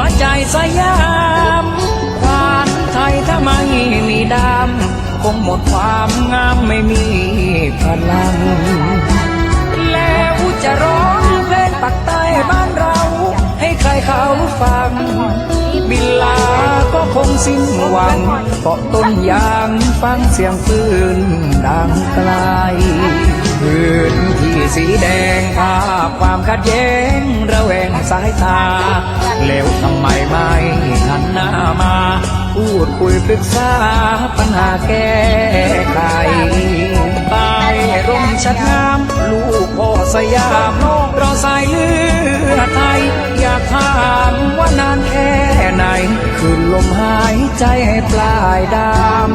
วใจสยามควานไทยถ้าไม่มีดำคงหมดความงามไม่มีพลัง แล้วจะร้องเพลงปักใต้บ้านเรา ให้ใครเขาฟัง บินลาก็คงสิ้นหวังเกาะต้นยางฟังเสียงปืนดังไกลพื้นที่สีแดงภาพความขัดแย้งายตา แล้วทำไมไม่หันหน้ามา พูดคุยปรึกษาปัญหาแก้ไขใต้ร่มชัดงาม ลูกพ่อสยามเราสายเลือดไทย อยากถามว่านานแค่ไหน คือลมหายใจให้ปลายดำหวาน